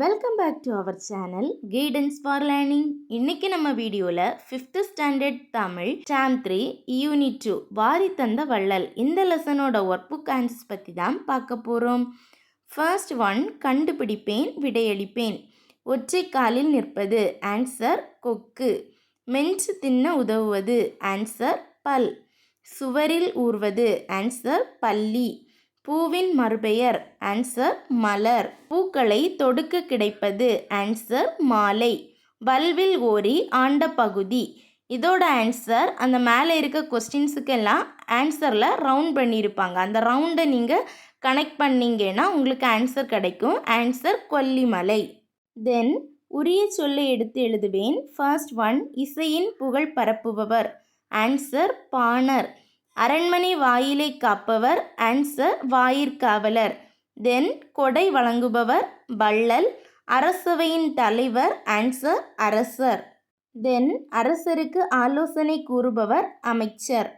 Welcome back to our channel guidance for learning இன்னைக்கு நம்ம வீடியோவில் fifth standard Tamil term three unit two வாரி தந்த வள்ளல். இந்த லெசனோட ஒர்க் புக் ஆன்சர்ஸ் பற்றி தான் பார்க்க போகிறோம் ஃபர்ஸ்ட் ஒன் கண்டுபிடிப்பேன் விடையளிப்பேன். ஒற்றை காலில் நிற்பது ஆன்சர் கொக்கு. மென்று தின்ன உதவுவது ஆன்சர் பல். சுவரில் ஊர்வது ஆன்சர் பள்ளி பூவின் மறுபெயர் ஆன்சர் மலர். பூக்களை தொடுக்க கிடைப்பது ஆன்சர் மாலை. வல்வில் ஓரி ஆண்ட பகுதி. இதோட ஆன்சர் அந்த மேலே இருக்க கொஸ்டின்ஸுக்கெல்லாம் ஆன்சரில் ரவுண்ட் பண்ணியிருப்பாங்க. அந்த ரவுண்டை நீங்கள் கனெக்ட் பண்ணிங்கன்னா உங்களுக்கு ஆன்சர் கிடைக்கும். ஆன்சர் கொல்லிமலை. தென் உரிய சொல்லை எடுத்து எழுதுவேன். ஃபர்ஸ்ட் ஒன் இசையின் புகழ் பரப்புபவர். ஆன்சர் பாணர். அரண்மனை வாயிலை காப்பவர் ஆன்சர் வாயிற்காவலர் தென் கொடை வழங்குபவர் வள்ளல் அரசவையின் தலைவர் ஆன்சர் அரசர். தென் அரசருக்கு ஆலோசனை கூறுபவர் அமைச்சர்.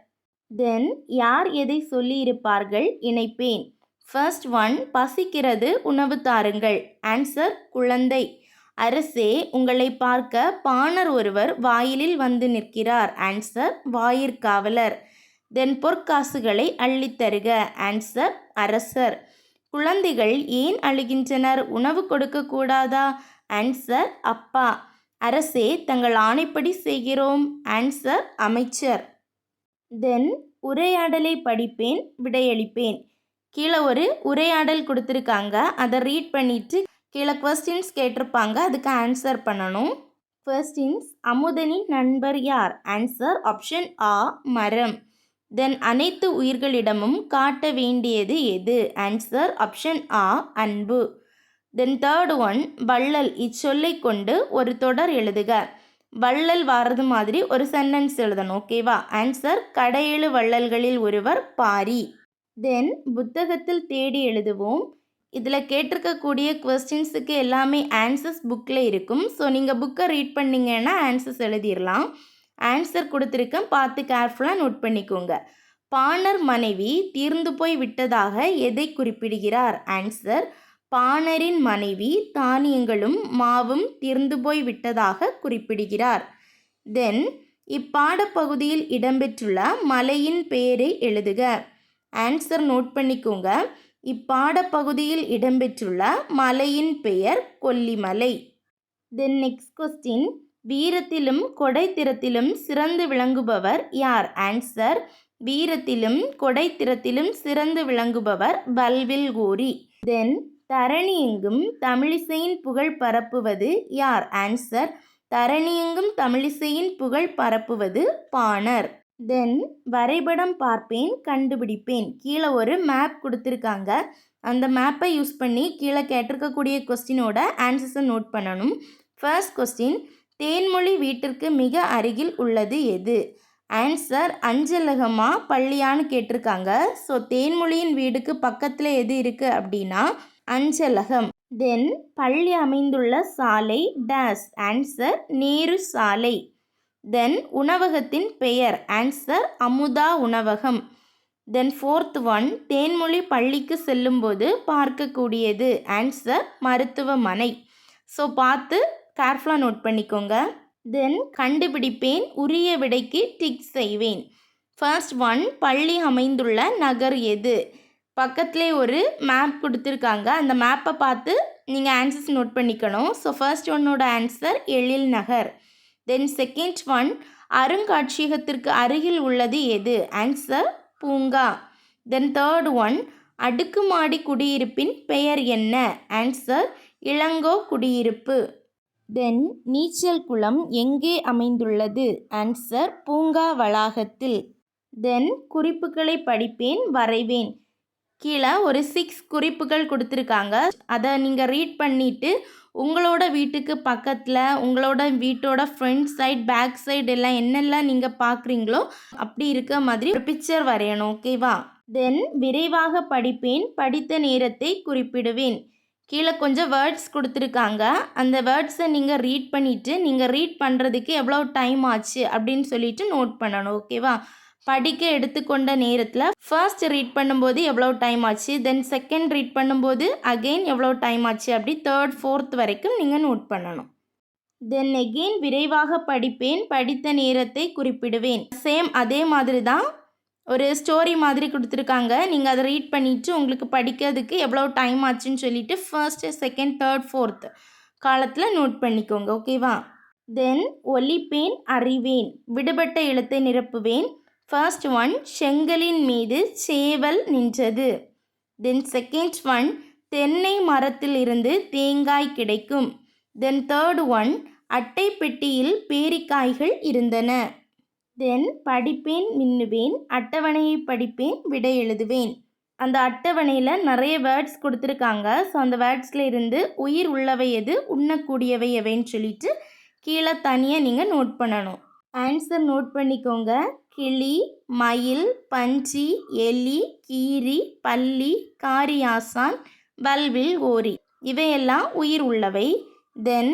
தென் யார் எதை சொல்லியிருப்பார்கள் இணைப்பேன். ஃபர்ஸ்ட் ஒன் பசிக்கிறது உணவு தாருங்கள். ஆன்சர் குழந்தை. அரசே உங்களை பார்க்க பாணர் ஒருவர் வாயிலில் வந்து நிற்கிறார். ஆன்சர் வாயிற்காவலர் தென் பொற்காசுகளை அள்ளித்தருக ஆன்சர் அரசர். குழந்தைகள் ஏன் அழுகின்றனர்? உணவு கொடுக்கக்கூடாதா ஆன்சர் அப்பா. அரசே தங்கள் ஆணைப்படி செய்கிறோம். ஆன்சர் அமைச்சர். தென் உரையாடலை படிப்பேன் விடையளிப்பேன். கீழே ஒரு உரையாடல் கொடுத்துருக்காங்க. அதை ரீட் பண்ணிவிட்டு கீழே கொஸ்டின்ஸ் கேட்டிருப்பாங்க. அதுக்கு ஆன்சர் பண்ணணும். கொஸ்டின்ஸ் அமுதனின் நண்பர் யார்? ஆன்சர் ஆப்ஷன் ஆ மரம். தென் அனைத்து உயிர்களிடமும் காட்ட வேண்டியது எது? ஆன்சர் ஆப்ஷன் ஆ அன்பு. தென் தேர்ட் ஒன் வள்ளல். இச்சொல்லை கொண்டு ஒரு தொடர் எழுதுக. வள்ளல் வாரது மாதிரி ஒரு சென்டென்ஸ் எழுதணும் ஓகேவா ஆன்சர் கடையேழு வள்ளல்களில் ஒருவர் பாரி. தென் புத்தகத்தில் தேடி எழுதுவோம். இதில் கேட்டிருக்கக்கூடிய கொஸ்டின்ஸுக்கு எல்லாமே ஆன்சர்ஸ் புக்கில் இருக்கும். ஸோ நீங்கள் புக்கை ரீட் பண்ணிங்கன்னா ஆன்சர்ஸ் எழுதிடலாம் ஆன்சர் கொடுத்துருக்கேன். பார்த்து கேர்ஃபுல்லாக நோட் பண்ணிக்கோங்க. பாணர் மனைவி தீர்ந்து போய் விட்டதாக எதை குறிப்பிடுகிறார்? ஆன்சர் பாணரின் மனைவி தானியங்களும் மாவும் தீர்ந்து போய் விட்டதாக குறிப்பிடுகிறார். தென் இப்பாடப்பகுதியில் இடம்பெற்றுள்ள மலையின் பெயரை எழுதுக. ஆன்சர் நோட் பண்ணிக்கோங்க. இப்பாடப்பகுதியில் இடம்பெற்றுள்ள மலையின் பெயர் கொல்லிமலை. தென் நெக்ஸ்ட் கொஸ்டின் வீரத்திலும் கொடைத்திறத்திலும் சிறந்து விளங்குபவர் யார்? ஆன்சர் வீரத்திலும் கொடைத்திறத்திலும் சிறந்து விளங்குபவர் பல்வில் கூறி. தென் தரணியெங்கும் தமிழிசையின் புகழ் பரப்புவது யார்? ஆன்சர் தரணியெங்கும் தமிழிசையின் புகழ் பரப்புவது பாணர். தென் வரைபடம் பார்ப்பேன் கண்டுபிடிப்பேன். கீழே ஒரு மேப் கொடுத்துருக்காங்க. அந்த மேப்பை யூஸ் பண்ணி கீழே கேட்டிருக்கக்கூடிய கொஸ்டினோட ஆன்சர்ஸை நோட் பண்ணணும். ஃபர்ஸ்ட் கொஸ்டின் தேன்மொழி வீட்டிற்கு மிக அருகில் உள்ளது எது? ஆன்சர் அஞ்சலகமா? பள்ளியான்னு கேட்டிருக்காங்க. ஸோ தேன்மொழியின் வீடுக்கு பக்கத்தில் எது இருக்குது அப்படின்னா அஞ்சலகம். தென் பள்ளி அமைந்துள்ள சாலை டேஸ் ஆன்சர் நேரு சாலை. தென் உணவகத்தின் பெயர். ஆன்சர் அமுதா உணவகம். தென் ஃபோர்த் ஒன் தேன்மொழி பள்ளிக்கு செல்லும்போது பார்க்கக்கூடியது. ஆன்சர் மருத்துவமனை. ஸோ பார்த்து கேர்ஃபுல்லாக நோட் பண்ணிக்கோங்க. தென் கண்டுபிடிப்பேன் உரிய விடைக்கு டிக் செய்வேன். ஃபர்ஸ்ட் ஒன் பள்ளி அமைந்துள்ள நகர் எது? பக்கத்துலேயே ஒரு மேப் கொடுத்துருக்காங்க. அந்த மேப்பை பார்த்து நீங்கள் ஆன்சர்ஸ் நோட் பண்ணிக்கணும். ஸோ ஃபர்ஸ்ட் ஒன்னோட answer Ezhil Nagar. Then second one அருங்காட்சியகத்திற்கு அருகில் உள்ளது எது? ஆன்சர் பூங்கா. தென் தேர்ட் ஒன் அடுக்குமாடி குடியிருப்பின் பெயர் என்ன? ஆன்சர் இளங்கோ குடியிருப்பு. தென் நீச்சல் குளம் எங்கே அமைந்துள்ளது? ஆன்சர் பூங்கா வளாகத்தில். தென் குறிப்புகளை படிப்பேன் வரைவேன். கீழே ஒரு சிக்ஸ் குறிப்புகள் கொடுத்துருக்காங்க. அதை நீங்கள் ரீட் பண்ணிவிட்டு உங்களோட வீட்டுக்கு பக்கத்தில் உங்களோட வீட்டோட ஃப்ரண்ட் சைட் பேக் சைடு எல்லாம் என்னெல்லாம் நீங்கள் பார்க்குறீங்களோ அப்படி இருக்க மாதிரி ஒரு பிக்சர் வரையணும் ஓகேவா தென் விரைவாக படிப்பேன் படித்த நேரத்தை குறிப்பிடுவேன். கீழே கொஞ்சம் வேர்ட்ஸ் கொடுத்துருக்காங்க. அந்த வேர்ட்ஸை நீங்கள் ரீட் பண்ணிவிட்டு நீங்கள் ரீட் பண்ணுறதுக்கு எவ்வளோ டைம் ஆச்சு அப்படின்னு சொல்லிட்டு நோட் பண்ணணும் ஓகேவா படிக்க எடுத்துக்கொண்ட நேரத்தில் ஃபர்ஸ்ட் ரீட் பண்ணும்போது எவ்வளோ டைம் ஆச்சு? தென் செகண்ட் ரீட் பண்ணும்போது அகெயின் எவ்வளோ டைம் ஆச்சு? அப்படி தேர்ட் ஃபோர்த் வரைக்கும் நீங்கள் நோட் பண்ணணும். தென் எகெயின் விரைவாக படிப்பேன் படித்த நேரத்தை குறிப்பிடுவேன். சேம் அதே மாதிரி தான் ஒரு ஸ்டோரி மாதிரி கொடுத்துருக்காங்க. நீங்கள் அதை ரீட் பண்ணிவிட்டு உங்களுக்கு படிக்கிறதுக்கு எவ்வளோ டைம் ஆச்சுன்னு சொல்லிட்டு ஃபர்ஸ்ட்டு செகண்ட் தேர்ட் ஃபோர்த் காலத்தில் நோட் பண்ணிக்கோங்க. ஓகேவா தென் ஒலிப்பேன் அறிவேன் விடுபட்ட எழுத்தை நிரப்புவேன். ஃபர்ஸ்ட் ஒன் செங்கலின் மீது சேவல் நின்றது. தென் செகண்ட் ஒன் தென்னை மரத்தில் இருந்து தேங்காய் கிடைக்கும். தென் தேர்ட் ஒன் அட்டை பெட்டியில் பேரிக்காய்கள் இருந்தன. தென் படிப்பேன் மின்னுவேன் அட்டவணையை படிப்பேன் விடை எழுதுவேன். அந்த அட்டவணையில் நிறைய வேர்ட்ஸ் கொடுத்துருக்காங்க. ஸோ அந்த வேர்ட்ஸில் இருந்து உயிர் உள்ளவை எது உண்ணக்கூடியவை எவைன்னு சொல்லிட்டு கீழே தனியாக நீங்கள் நோட் பண்ணணும். ஆன்சர் நோட் பண்ணிக்கோங்க. கிளி மயில் பஞ்சி எலி கீரி பள்ளி காரியாசான் வல்வில் ஓரி. இவையெல்லாம் உயிர் உள்ளவை. தென்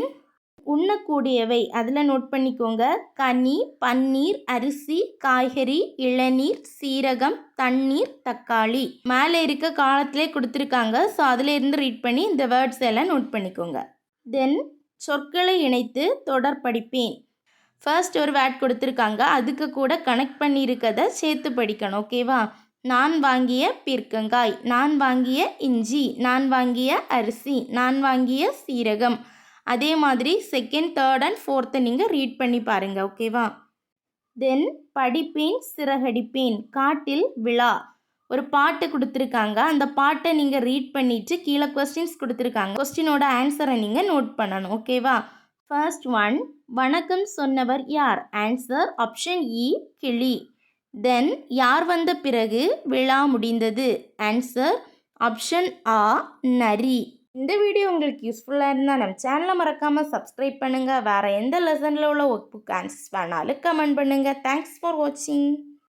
உண்ணக்கூடியவை. அதில் நோட் பண்ணிக்கோங்க. கனி பன்னீர் அரிசி காய்கறி இளநீர் சீரகம் தண்ணீர் தக்காளி. மேலே இருக்க காலத்திலே கொடுத்துருக்காங்க. ஸோ அதில் இருந்து ரீட் பண்ணி இந்த வேர்ட்ஸ் எல்லாம் நோட் பண்ணிக்கோங்க. தென் சொற்களை இணைத்து தொடர் படிப்பேன். ஃபர்ஸ்ட் ஒரு வேர்ட் கொடுத்துருக்காங்க. அதுக்கு கூட கனெக்ட் பண்ணியிருக்கதை சேர்த்து படிக்கணும். ஓகேவா நான் வாங்கிய பீர்க்கங்காய். நான் வாங்கிய இஞ்சி. நான் வாங்கிய அரிசி. நான் வாங்கிய சீரகம். அதே மாதிரி செகண்ட் தேர்ட் அண்ட் ஃபோர்த்தை நீங்கள் ரீட் பண்ணி பாருங்கள் ஓகேவா தென் படிப்பேன் சிறகடிப்பேன். காட்டில் விழா. ஒரு பாட்டு கொடுத்துருக்காங்க. அந்த பாட்டை நீங்கள் ரீட் பண்ணிவிட்டு கீழே கொஸ்டின்ஸ் கொடுத்துருக்காங்க. கொஸ்டினோட ஆன்சரை நீங்கள் நோட் பண்ணணும் ஓகேவா ஃபர்ஸ்ட் ஒன் வணக்கம் சொன்னவர் யார்? ஆன்சர் ஆப்ஷன் இ கிளி. தென் யார் வந்த பிறகு விழா முடிந்தது? ஆன்சர் ஆப்ஷன் ஆ நரி. இந்த வீடியோ உங்களுக்கு யூஸ்ஃபுல்லாக இருந்தால் நம்ம சேனலை மறக்காமல் சப்ஸ்கிரைப் பண்ணுங்கள் வேறு எந்த லெசனில் உள்ள ஒர்க் புக் ஆன்சர்ஸ் வேணாலும் கமெண்ட் பண்ணுங்கள் தேங்க்ஸ் ஃபார் வாட்சிங்